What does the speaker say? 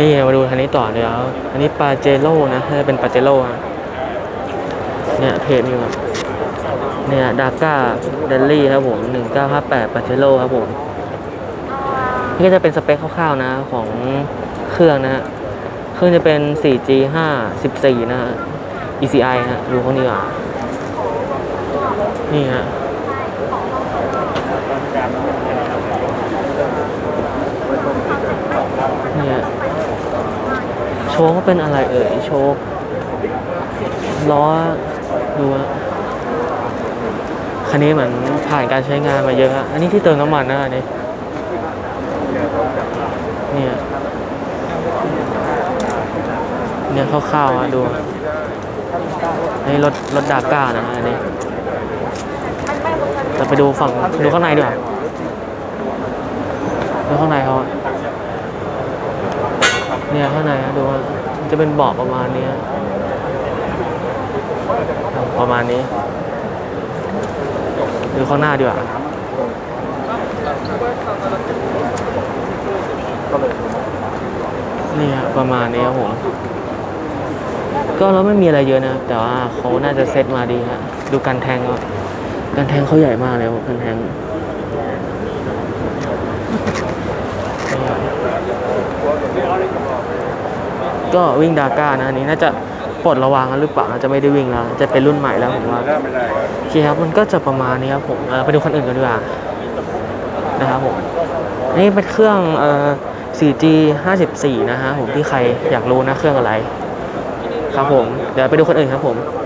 นี่มาดูคันนี้ต่อเลยครับอันนี้ปาเจโร่นะน่าจะเป็นปาเจโร่ะเนี่ยเพจนี้ครับเนี่ยดาก้าเดลลี่ครับผม1958ปาเจโร่ครับผมนี่ก็จะเป็นสเปคคร่าวๆนะของเครื่องนะฮะเครื่องจะเป็น 4G 5 14 นะฮะ ECI ฮะดูเขานี่ก่อนนี่ฮะ เนี่ยโช ว์เขาเป็นอะไรเอ่ย โชว์ล้อดูฮะคันนี้เหมือนผ่านการใช้งานมาเยอะฮะอันนี้ที่เติมน้ำมันนะอันนี้เนี่ยเนี่ยคร่าวๆอะดูอันนี้รถรถดาก้านะอันนี้เราไปดูฝั่งดูข้างในดีกว่าดูข้างในเขาอะ เนี่ยข้างในนะดูว่าจะเป็นเบาะประมาณนี้ประมาณนี้ดูข้างหน้าดีกว่านี่ครับประมาณนี้ครับผมก็เราไม่มีอะไรเยอะนะแต่ว่าเขาน่าจะเซตมาดีฮะดูกันแทงก็กันแทงเขาใหญ่มากเลยครับกันแทงนี่ครับ ก็วิ่งดาก้านะอันนี้น่าจะปลดระวังกันหรือเปล่าน่าจะไม่ได้วิ่งแล้ว จะเป็นรุ่นใหม่แล้วผมว่าโอเคครับมันก็จะประมาณนี้ครับผมไปดูคนอื่นกันดีกว่านะครับผมนนี่เป็นเครื่องเอ่อ 4G 54 นะฮะผมที่ใครอยากรู้นะเครื่องอะไร ครับผม เดี๋ยวไปดูคนอื่นครับผม